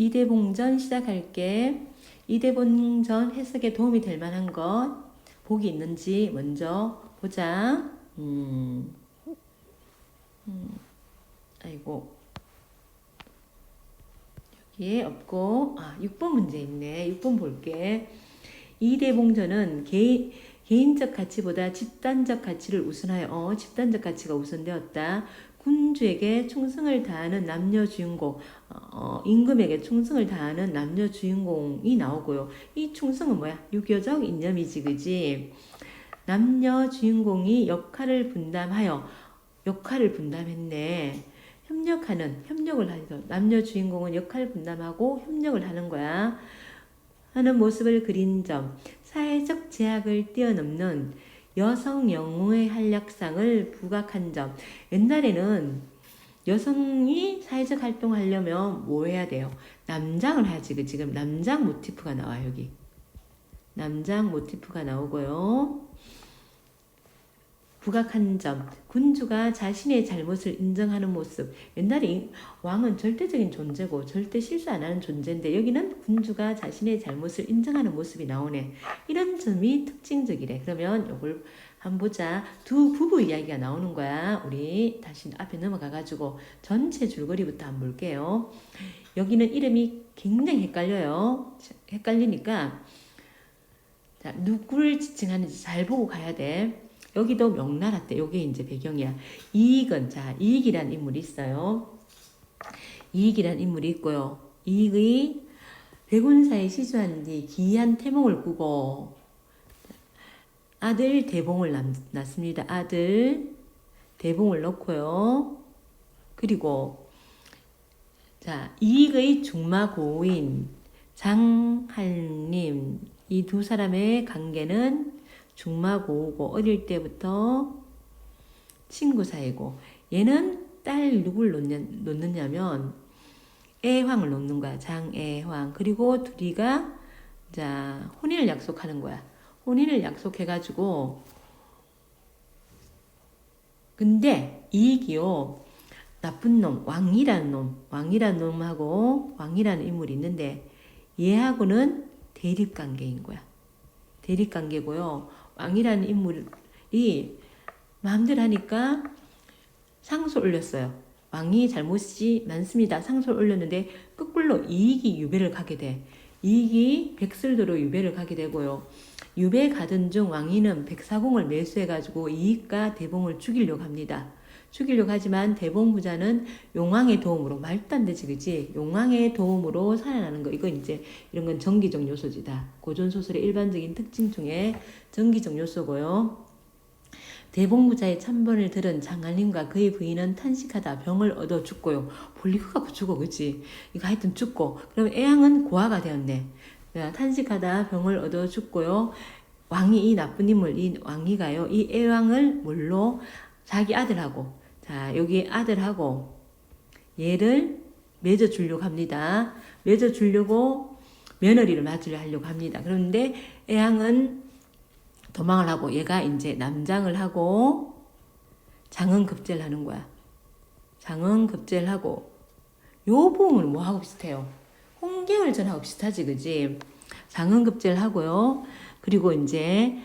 이대봉전 시작할게. 이대봉전 해석에 도움이 될 만한 것, 복이 있는지 먼저 보자. 음, 음, 아이고. 여기에 없고, 아, 6번 문제 있네. 6번 볼게. 이대봉전은 개인, 개인적 가치보다 집단적 가치를 우선하여, 어, 집단적 가치가 우선되었다. 군주에게 충성을 다하는 남녀 주인공, 어, 임금에게 충성을 다하는 남녀 주인공이 나오고요. 이 충성은 뭐야? 유교적 이념이지, 그지? 남녀 주인공이 역할을 분담하여, 역할을 분담했네. 협력하는, 협력을 하죠. 남녀 주인공은 역할 분담하고 협력을 하는 거야. 하는 모습을 그린 점, 사회적 제약을 뛰어넘는 여성 영웅의 활약상을 부각한 점. 옛날에는 여성이 사회적 활동하려면 뭐 해야 돼요? 남장을 해야지. 그 지금 남장 모티프가 나와 여기. 남장 모티프가 나오고요. 부각한 점, 군주가 자신의 잘못을 인정하는 모습. 옛날에 왕은 절대적인 존재고 절대 실수 안 하는 존재인데 여기는 군주가 자신의 잘못을 인정하는 모습이 나오네. 이런 점이 특징적이래. 그러면 이걸 한번 보자. 두 부부 이야기가 나오는 거야. 우리 다시 앞에 넘어가가지고 전체 줄거리부터 한번 볼게요. 여기는 이름이 굉장히 헷갈려요. 헷갈리니까 자, 누구를 지칭하는지 잘 보고 가야 돼. 여기도 명나라 때 요게 이제 배경이야. 이익은 자 이익이란 인물이 있어요. 이익이란 인물이 있고요. 이익의 백운사에 시주한 뒤 기이한 태몽을 꾸고 아들 대봉을 낳, 낳습니다. 아들 대봉을 넣고요. 그리고 자 이익의 중마 고인 장할님 이두 사람의 관계는 중마고우고 어릴 때부터 친구 사이고 얘는 딸 누굴 놓냐, 놓느냐 면 애황을 놓는 거야 장애황. 그리고 둘이가 자 혼인을 약속하는 거야. 혼인을 약속해가지고 근데 이익이요. 나쁜 놈 왕이라는 놈 왕이라는 놈하고 왕이라는 인물이 있는데 얘하고는 대립 관계인 거야. 대립 관계고요 왕이라는 인물이 마음대로 하니까 상소 올렸어요. 왕이 잘못이 많습니다. 상소를 올렸는데 거꾸로 이익이 유배를 가게 돼. 이익이 백설도로 유배를 가게 되고요. 유배 가던 중 왕이는 백사공을 매수해가지고 이익과 대봉을 죽이려고 합니다. 죽이려고 하지만 대봉 부자는 용왕의 도움으로 말도 안 되지 그지? 용왕의 도움으로 살아나는 거. 이건 이제 이런 건 정기적 요소지다. 고전 소설의 일반적인 특징 중에 정기적 요소고요. 대봉 부자의 참번을 들은 장한림과 그의 부인은 탄식하다 병을 얻어 죽고요. 갖고 죽어 그지? 이거 하여튼 죽고. 그럼 애양은 고아가 되었네. 탄식하다 병을 얻어 죽고요. 왕이 이 나쁜 인물 이 왕이가요. 이 애왕을 뭘로 자기 아들하고 자, 여기 아들하고 얘를 맺어 주려고 합니다. 맺어 주려고 며느리를 맞으려 하려고 합니다. 그런데 애양은 도망을 하고 얘가 이제 남장을 하고 장은급제를 하는 거야. 장은급제를 하고 요 부분은 뭐하고 비슷해요? 홍계월 전하고 비슷하지 그지? 장은급제를 하고요. 그리고 이제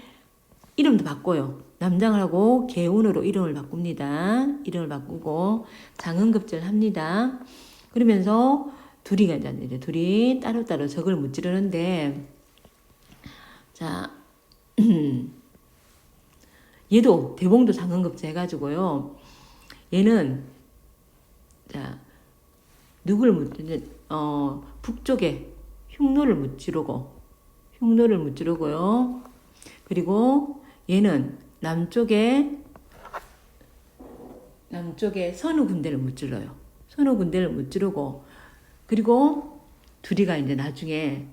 이름도 바꿔요. 남장을 하고 개운으로 이름을 바꿉니다. 이름을 바꾸고 장은급제를 합니다. 그러면서 둘이 이제 둘이 따로따로 적을 무찌르는데 자 얘도 대봉도 장은급제 해가지고요. 얘는 자 누구를 무찌 어 북쪽에 흉노를 무찌르고 흉노를 무찌르고요. 그리고 얘는 남쪽에 남쪽에 선우 군대를 무찔러요. 선우 군대를 무찌르고 그리고 둘이가 이제 나중에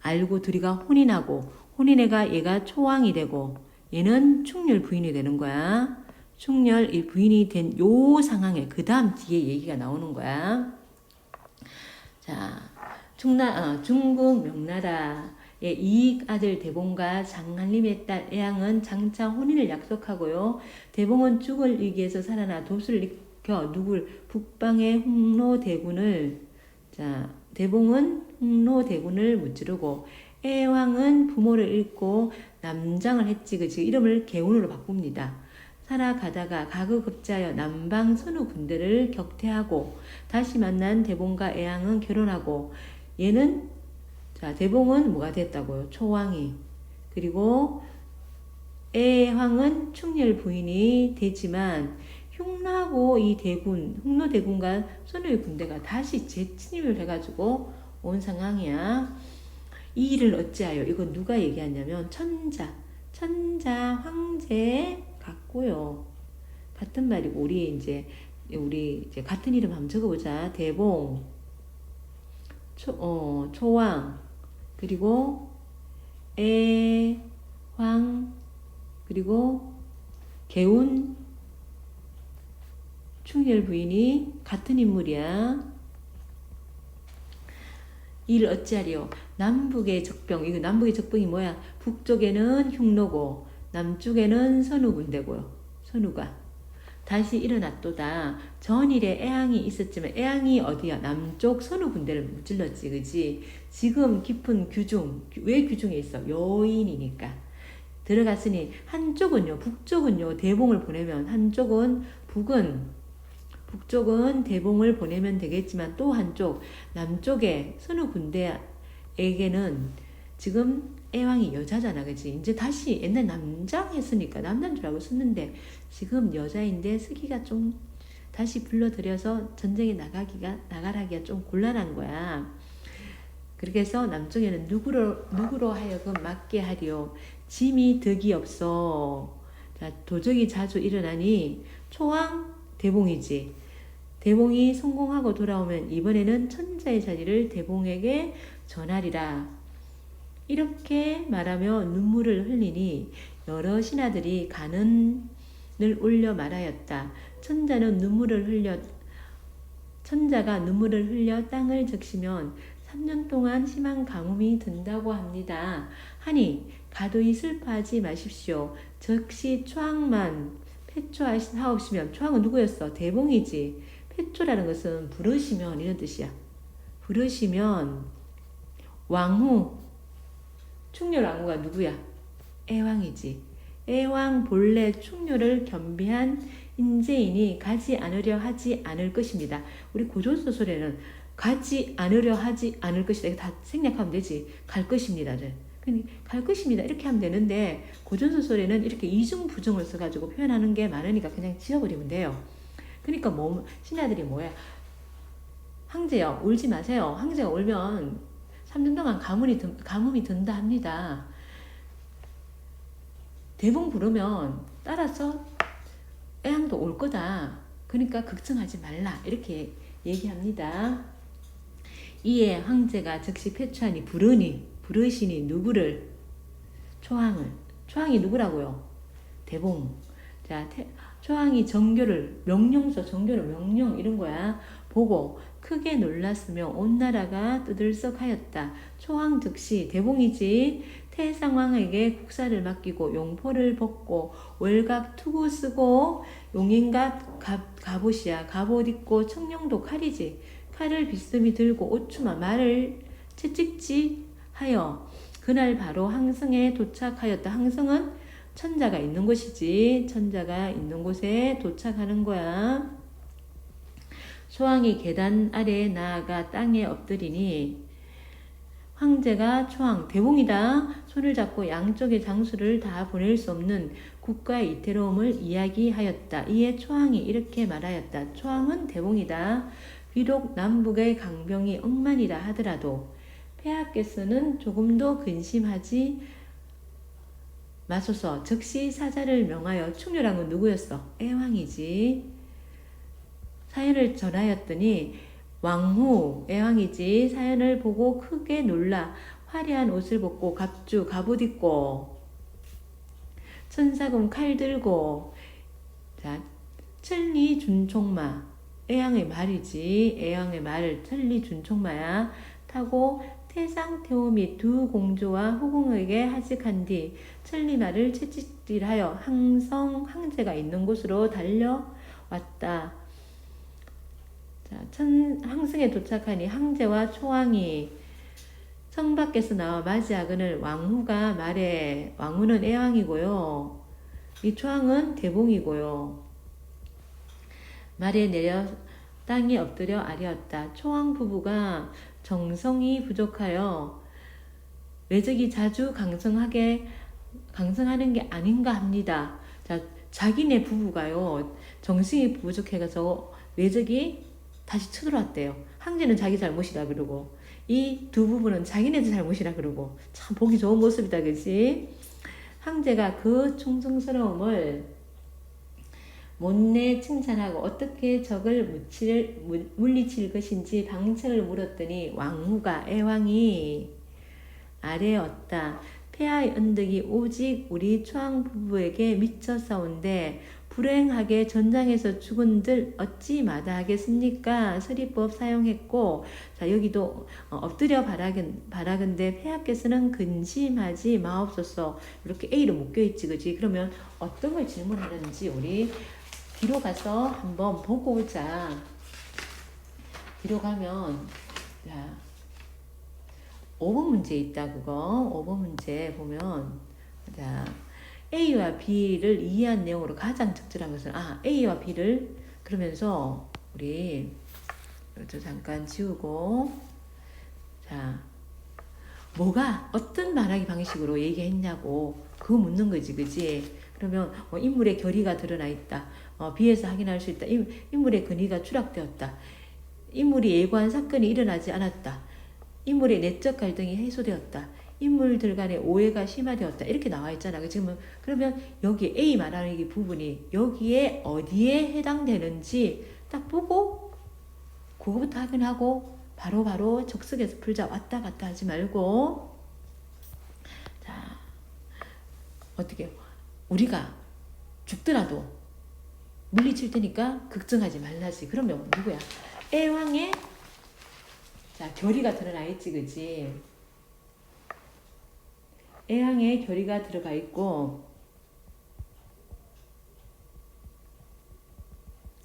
알고 둘이가 혼인하고 혼인해가 얘가 초왕이 되고 얘는 충렬 부인이 되는 거야. 충렬 이 부인이 된 요 상황에 그 다음 뒤에 얘기가 나오는 거야. 자, 중나 어, 중국 명나라 예, 이익 아들 대봉과 장한림의 딸 애양은 장차 혼인을 약속하고요. 대봉은 죽을 위기에서 살아나 도수를 익혀 누굴 북방의 홍로 대군을 자, 대봉은 홍로 대군을 무찌르고 애왕은 부모를 잃고 남장을 했지 그지 이름을 개운으로 바꿉니다. 살아가다가 가급급자여 남방 선우 군대를 격퇴하고 다시 만난 대봉과 애왕은 결혼하고 얘는 자 대봉은 뭐가 됐다고요? 초왕이 그리고 애왕은 충렬 부인이 되지만 흉나고 이 대군 흉노 대군과 선우의 군대가 다시 재침입을 해가지고 온 상황이야. 이 일을 어찌하여 이건 누가 얘기하냐면 천자 천자 황제 같고요. 같은 말이고 우리 이제 우리 이제 같은 이름 한번 적어보자. 대봉 초, 어, 초왕 그리고 애황 그리고 개운 충렬 부인이 같은 인물이야. 이를 어찌하리요? 남북의 적병, 이거 남북의 적병이 뭐야? 북쪽에는 흉노고, 남쪽에는 선우군대고요. 선우가. 다시 일어났도다. 전일에 애항이 있었지만, 애항이 어디야? 남쪽 선우군대를 무찔렀지, 그지? 지금 깊은 규중, 왜 규중에 있어? 요인이니까. 들어갔으니, 한쪽은요, 북쪽은요, 대봉을 보내면, 한쪽은, 북은 북쪽은 대봉을 보내면 되겠지만 또 한쪽 남쪽의 선우 군대에게는 지금 애왕이 여자잖아 그치 이제 다시 옛날 남장 했으니까 남자인 줄 알고 썼는데 지금 여자인데 쓰기가 좀 다시 불러들여서 전쟁에 나가기가 나가라기가 좀 곤란한 거야 그렇게 해서 남쪽에는 누구로 누구로 하여금 맞게 하리요 짐이 덕이 없어 자 도적이 자주 일어나니 초왕 대봉이지. 대봉이 성공하고 돌아오면 이번에는 천자의 자리를 대봉에게 전하리라. 이렇게 말하며 눈물을 흘리니 여러 신하들이 간은을 올려 말하였다. 천자는 눈물을 흘려 천자가 눈물을 흘려 땅을 적시면 3년 동안 심한 가뭄이 든다고 합니다. 하니 가도이 슬퍼하지 마십시오. 즉시 초항만 패초하옵시면 초항은 누구였어? 대봉이지. 패초라는 것은 부르시면 이런 뜻이야. 부르시면 왕후 충렬 왕후가 누구야? 애왕이지. 애왕 본래 충렬을 겸비한 인재인이 가지 않으려 하지 않을 것입니다. 우리 고전소설에는 가지 않으려 하지 않을 것이다. 이거 다 생략하면 되지. 갈 것입니다를. 갈 것입니다. 이렇게 하면 되는데 고전소설에는 이렇게 이중 부정을 써가지고 표현하는 게 많으니까 그냥 지워버리면 돼요. 그러니까 뭐 신하들이 뭐야? 황제요 울지 마세요. 황제가 울면 3년 동안 가뭄이, 든, 가뭄이 든다 합니다. 대봉 부르면 따라서 애양도 올 거다. 그러니까 걱정하지 말라. 이렇게 얘기합니다. 이에 황제가 즉시 패추하니 부르니 부르시니 누구를 초항을 초항이 누구라고요? 대봉. 자, 태, 초항이 정교를 명령서 정교를 명령 이런 거야. 보고 크게 놀랐으며 온 나라가 뜨들썩하였다. 초항 즉시 대봉이지 태상왕에게 국사를 맡기고 용포를 벗고 월각 투구 쓰고 용인갑 갑옷이야 갑옷 입고 청룡도 칼이지 칼을 비스듬히 들고 오추마 말을 채찍지 하여 그날 바로 항성에 도착하였다. 항성은 천자가 있는 곳이지. 천자가 있는 곳에 도착하는 거야. 소왕이 계단 아래에 나아가 땅에 엎드리니 황제가 초왕 대봉이다 손을 잡고 양쪽의 장수를 다 보낼 수 없는 국가의 이태로움을 이야기하였다. 이에 초왕이 이렇게 말하였다. 초왕은 대봉이다. 비록 남북의 강병이 억만이라 하더라도 폐하께서는 조금도 근심하지 마소서 즉시 사자를 명하여 충렬한 건 누구였어? 애왕이지. 사연을 전하였더니 왕후 애왕이지 사연을 보고 크게 놀라 화려한 옷을 벗고 갑주 갑옷 입고 천사금 칼 들고 자 천리 준총마 애왕의 말이지 애왕의 말을 천리 준총마야 타고 태상 태호 및두 공주와 후궁에게 하직한 뒤 천리마를 채찍질하여 항성 황제가 있는 곳으로 달려왔다. 자, 천, 항승에 도착하니 항제와 초왕이 성 밖에서 나와 맞이하거늘 왕후가 말해 왕후는 애왕이고요. 이 초왕은 대봉이고요. 말에 내려 땅에 엎드려 아뢰었다. 초왕 부부가 정성이 부족하여 외적이 자주 강성하게 강성하는 게 아닌가 합니다. 자, 자기네 부부가요 정성이 부족해서 외적이 다시 쳐들어왔대요. 항제는 자기 잘못이다 그러고 이 두 부부는 자기네들 잘못이라 그러고 참 보기 좋은 모습이다 그지? 항제가 그 충성스러움을 못내 칭찬하고 어떻게 적을 무칠, 물- 물리칠 것인지 방책을 물었더니 왕후가 애왕이 아래었다. 폐하의 은덕이 오직 우리 초왕 부부에게 미쳐 싸운데 불행하게 전장에서 죽은들 어찌 마다하겠습니까? 서리법 사용했고 자 여기도 어, 엎드려 바라건, 바라건대 폐하께서는 근심하지 마옵소서. 이렇게 A로 묶여있지 그지? 그러면 어떤 걸 질문하는지 우리 뒤로 가서 한번 보고 오자. 뒤로 가면 자 5번 문제 있다 그거. 5번 문제 보면 자 A와 B를 이해한 내용으로 가장 적절한 것은 아 A와 B를 그러면서 우리 이것도 잠깐 지우고 자 뭐가 어떤 말하기 방식으로 얘기했냐고 그거 묻는 거지 그지? 그러면 어, 인물의 결의가 드러나 있다. 어, B에서 확인할 수 있다. 인, 인물의 근위가 추락되었다. 인물이 예고한 사건이 일어나지 않았다. 인물의 내적 갈등이 해소되었다 인물들 간의 오해가 심화되었다. 이렇게 나와 있잖아 지금 그러면 여기 A 말하는 이 부분이 여기에 어디에 해당되는지 딱 보고 그거부터 확인하고 바로바로 적석에서 풀자. 왔다 갔다 하지 말고. 자 어떻게 우리가 죽더라도 물리칠 테니까 걱정하지 말라지. 그러면 누구야? 애왕의 자 결의가 드러나 있지 그지 애양의 결의가 들어가 있고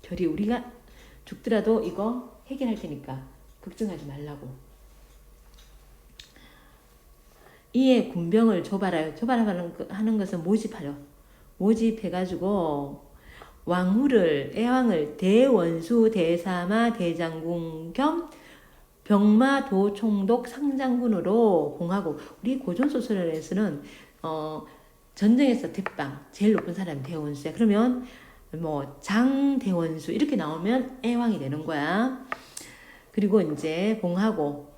결의 우리가 죽더라도 이거 해결할 테니까 걱정하지 말라고. 이에 군병을 줘봐라요 줘봐라 하는 거- 하는 것은 모집하려. 모집해가지고 왕후를 애왕을 대원수 대사마 대장군 겸 병마도 총독 상장군으로 공하고 우리 고전 소설에서는 어 전쟁에서 대빵 제일 높은 사람이 대원수야. 그러면 뭐 장대원수 이렇게 나오면 애왕이 되는 거야. 그리고 이제 공하고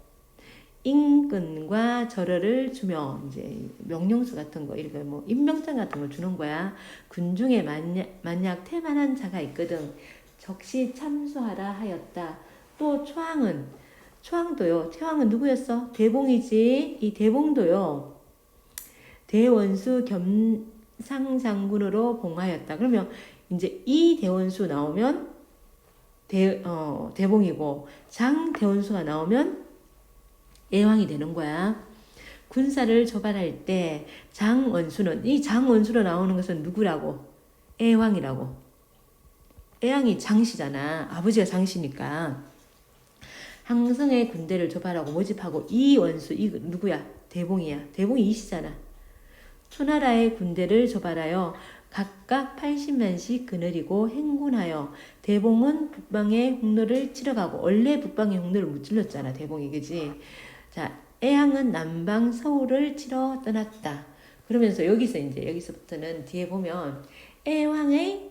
인근과 절어를 주며 이제 명령수 같은 거 이렇게 뭐 임명장 같은 걸 주는 거야. 군중에 만약, 만약 태만한 자가 있거든 적시 참수하라 하였다. 또 초항은 초항도요. 초항은 누구였어? 대봉이지. 이 대봉도요. 대원수 겸상장군으로 봉하였다. 그러면 이제 이 대원수 나오면 대, 어, 대봉이고 장 대원수가 나오면 애왕이 되는 거야. 군사를 조발할 때 장원수는 이 장원수로 나오는 것은 누구라고? 애왕이라고. 애왕이 장씨잖아. 아버지가 장씨니까. 항성의 군대를 조발하고 모집하고 이 원수 이 누구야? 대봉이야. 대봉이 이시잖아. 초나라의 군대를 조발하여 각각 80만씩 그늘이고 행군하여 대봉은 북방의 홍로를 치러가고 원래 북방의 홍로를 못 찔렀잖아 대봉이 그지 자 애양은 남방 서울을 치러 떠났다 그러면서 여기서 이제 여기서부터는 뒤에 보면 애왕의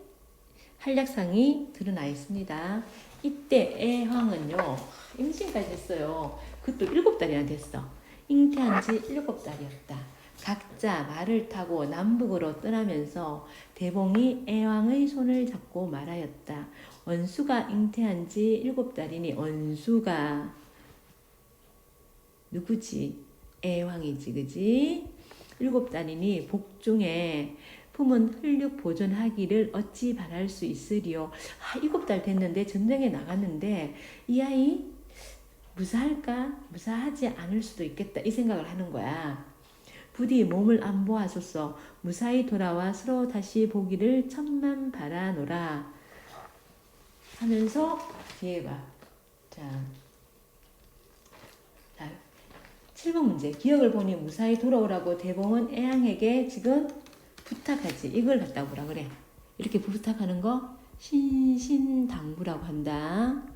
한략상이 드러나 있습니다 이때 애왕은요 임신까지 했어요 그것도 일곱 달이나 됐어 잉태한 지 일곱 달이었다 각자 말을 타고 남북으로 떠나면서 대봉이 애왕의 손을 잡고 말하였다. 원수가 잉태한 지 일곱 달이니 원수가 누구지? 애왕이지, 그지? 일곱 달이니 복중에 품은 혈육 보존하기를 어찌 바랄 수 있으리요? 아, 일곱 달 됐는데 전쟁에 나갔는데 이 아이 무사할까? 무사하지 않을 수도 있겠다. 이 생각을 하는 거야. 부디 몸을 안보하소서 무사히 돌아와 서로 다시 보기를 천만 바라노라 하면서 뒤에 봐 자, 자 7번 문제. 기억을 보니 무사히 돌아오라고 대봉은 애양에게 지금 부탁하지. 이걸 갖다 보라 그래. 이렇게 부탁하는 거 신신당부라고 한다.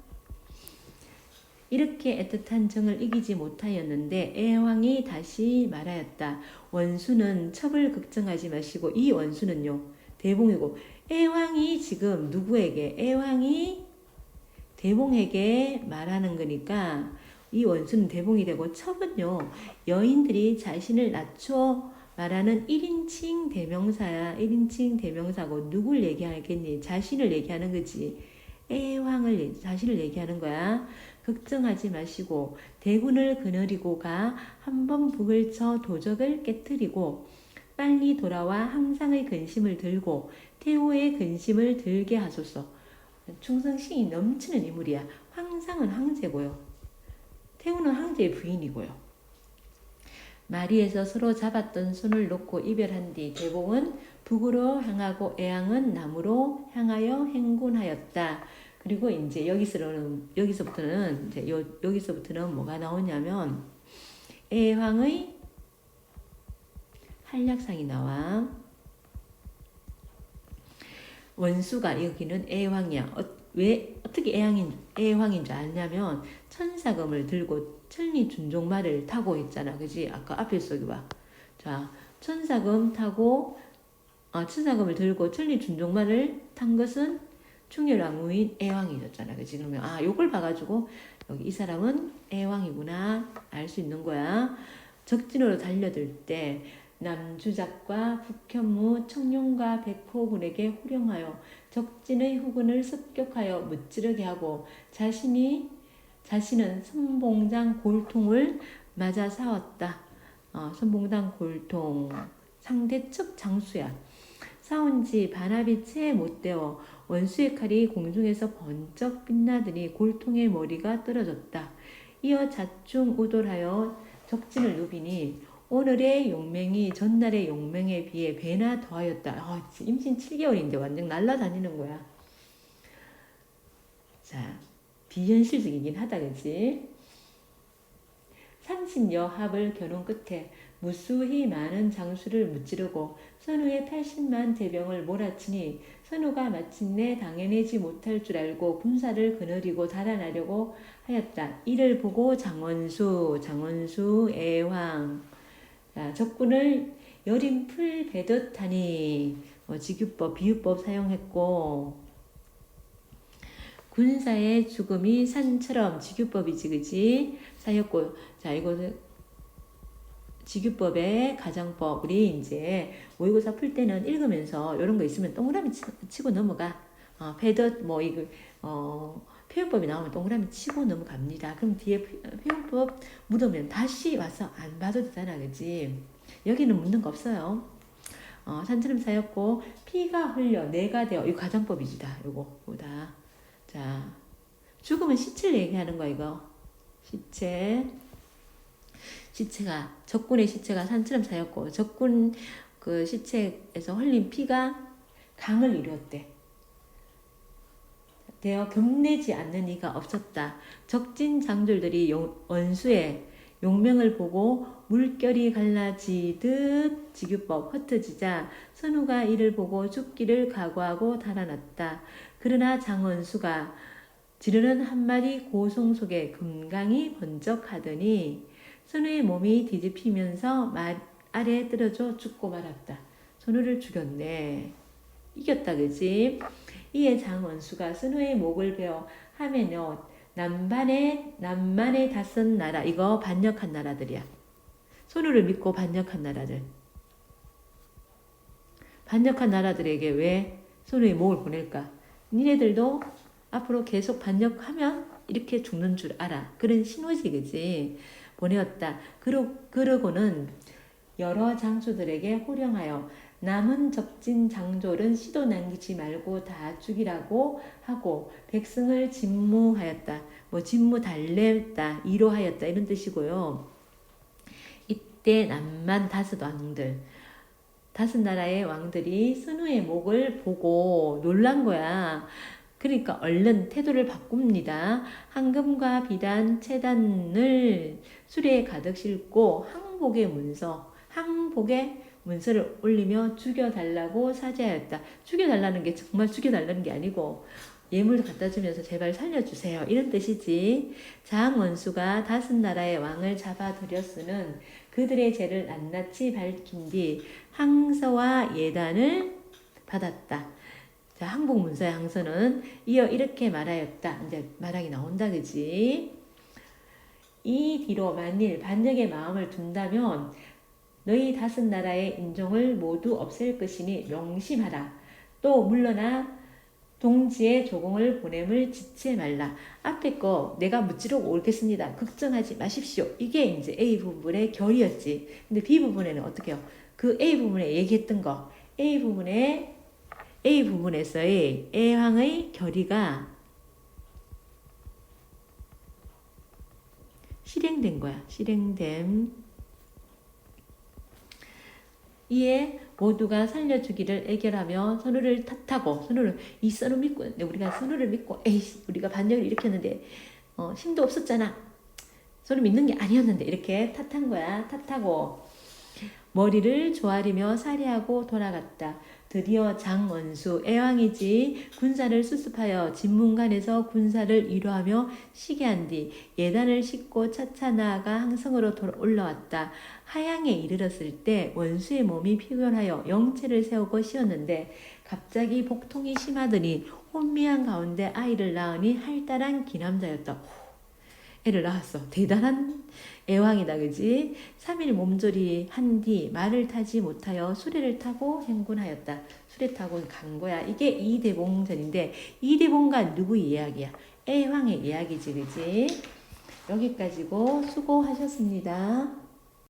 이렇게 애틋한 정을 이기지 못하였는데 애왕이 다시 말하였다. 원수는 첩을 걱정하지 마시고 이 원수는요 대봉이고 애왕이 지금 누구에게 애왕이 대봉에게 말하는 거니까 이 원수는 대봉이 되고 첩은요 여인들이 자신을 낮춰 말하는 1인칭 대명사야. 1인칭 대명사고 누굴 얘기하겠니? 자신을 얘기하는 거지. 애왕을 얘- 자신을 얘기하는 거야 걱정하지 마시고 대군을 그늘이고 가 한번 북을 쳐 도적을 깨뜨리고 빨리 돌아와 항상의 근심을 들고 태호의 근심을 들게 하소서. 충성심이 넘치는 인물이야. 황상은 황제고요. 태호는 황제의 부인이고요. 마리에서 서로 잡았던 손을 놓고 이별한 뒤 대봉은 북으로 향하고 애양은 남으로 향하여 행군하였다. 그리고 이제 여기서는 여기서부터는 이제 요, 여기서부터는 뭐가 나오냐면 애왕의 한략상이 나와 원수가 여기는 애왕이야. 어, 왜 어떻게 애왕인 애왕인 줄 아냐면 천사금을 들고 천리 준종말을 타고 있잖아, 그지? 아까 앞에 서 봐. 자, 천사금 타고 어, 천사금을 들고 천리 준종말을 탄 것은 충혈왕후인 애왕이었잖아, 그지? 그러면 아, 요걸 봐가지고 여기 이 사람은 애왕이구나 알 수 있는 거야. 적진으로 달려들 때 남주작과 북현무 청룡과 백호군에게 호령하여 적진의 후군을 습격하여 무찌르게 하고 자신이 자신은 선봉장 골통을 맞아 싸웠다. 어, 선봉장 골통 상대측 장수야. 싸운 지 반합이 채 못되어 원수의 칼이 공중에서 번쩍 빛나더니 골통의 머리가 떨어졌다. 이어 자충우돌하여 적진을 누비니 오늘의 용맹이 전날의 용맹에 비해 배나 더하였다. 아, 임신 7개월인데 완전 날라다니는 거야. 자, 비현실적이긴 하다, 그지? 삼신여 합을 결혼 끝에 무수히 많은 장수를 무찌르고 선우의 80만 대병을 몰아치니 선우가 마침내 당해내지 못할 줄 알고 군사를 거느리고 달아나려고 하였다. 이를 보고 장원수, 장원수, 애왕, 자, 적군을 여린 풀 베듯 하니 뭐 직유법, 비유법 사용했고 군사의 죽음이 산처럼 직유법이지 그지? 사였고. 자 이거는 직유법의 가정법 우리 이제 모의고사 풀 때는 읽으면서 이런 거 있으면 동그라미 치- 치고 넘어가 어, 패덧 뭐 이거 어 표현법이 나오면 동그라미 치고 넘어갑니다. 그럼 뒤에 표- 표현법 묻으면 다시 와서 안 봐도 되잖아, 그지? 여기는 묻는 거 없어요. 어, 산처럼 사였고 피가 흘려 내가 되어 이 가정법이지다. 요거 보다. 자, 죽으면 시체를 얘기하는 거야 이거. 시체. 시체가 적군의 시체가 산처럼 사였고 적군 그 시체에서 흘린 피가 강을 이루었대. 되어 겁내지 않는 이가 없었다. 적진 장졸들이 용, 원수의 용명을 보고 물결이 갈라지듯 직유법 흩어지자 선우가 이를 보고 죽기를 각오하고 달아났다. 그러나 장원수가 지르는 한 마리 고송 속에 금강이 번쩍하더니 선우의 몸이 뒤집히면서 말 아래에 떨어져 죽고 말았다. 선우를 죽였네. 이겼다 그지? 이에 장원수가 선우의 목을 베어 하면요 남반의 남만의 다섯 나라 이거 반역한 나라들이야. 선우를 믿고 반역한 나라들. 반역한 나라들에게 왜 선우의 목을 보낼까? 니네들도 앞으로 계속 반역하면 이렇게 죽는 줄 알아. 그런 신호지 그지? 보내었다. 그러, 그러고는 여러 장수들에게 호령하여 남은 적진 장졸은 시도 남기지 말고 다 죽이라고 하고 백성을 진무하였다. 뭐 진무 달랬다, 이로하였다 이런 뜻이고요. 이때 남만 다섯 왕들, 다섯 나라의 왕들이 선우의 목을 보고 놀란 거야. 그러니까 얼른 태도를 바꿉니다. 황금과 비단, 채단을 수레에 가득 싣고 항복의 문서, 항복의 문서를 올리며 죽여달라고 사죄하였다. 죽여달라는 게 정말 죽여달라는 게 아니고 예물 갖다 주면서 제발 살려주세요. 이런 뜻이지. 장원수가 다섯 나라의 왕을 잡아들였으는 그들의 죄를 낱낱이 밝힌 뒤 항서와 예단을 받았다. 자, 항복문서의 항서는 이어 이렇게 말하였다. 이제 말하기 나온다, 그지? 이 뒤로 만일 반역의 마음을 둔다면 너희 다섯 나라의 인종을 모두 없앨 것이니 명심하라. 또 물러나 동지의 조공을 보냄을 지체 말라. 앞에 거 내가 무찌르고 옳겠습니다. 걱정하지 마십시오. 이게 이제 A 부분의 결이었지. 근데 B 부분에는 어떻게 해요? 그 A 부분에 얘기했던 거. A 부분에 A 부분에서의 애왕의 결의가 실행된 거야. 실행됨. 이에 모두가 살려주기를 애결하며 선우를 탓하고 선우를 이 선우 믿고 우리가 선우를 믿고 에이 우리가 반역을 일으켰는데 어, 힘도 없었잖아. 선우 믿는 게 아니었는데 이렇게 탓한 거야. 탓하고 머리를 조아리며 살해하고 돌아갔다. 드디어 장원수 애왕이지 군사를 수습하여 진문관에서 군사를 위로하며 시게 한뒤 예단을 싣고 차차 나아가 항성으로 올라왔다. 하양에 이르렀을 때 원수의 몸이 피곤하여 영체를 세우고 쉬었는데 갑자기 복통이 심하더니 혼미한 가운데 아이를 낳으니 할달한 기남자였다. 애를 낳았어. 대단한 애왕이다, 그지? 3일 몸조리 한 뒤 말을 타지 못하여 수레를 타고 행군하였다. 수레 타고 간 거야. 이게 이대봉전인데 이대봉과 누구 이야기야? 애왕의 이야기지, 그지? 여기까지고 수고하셨습니다.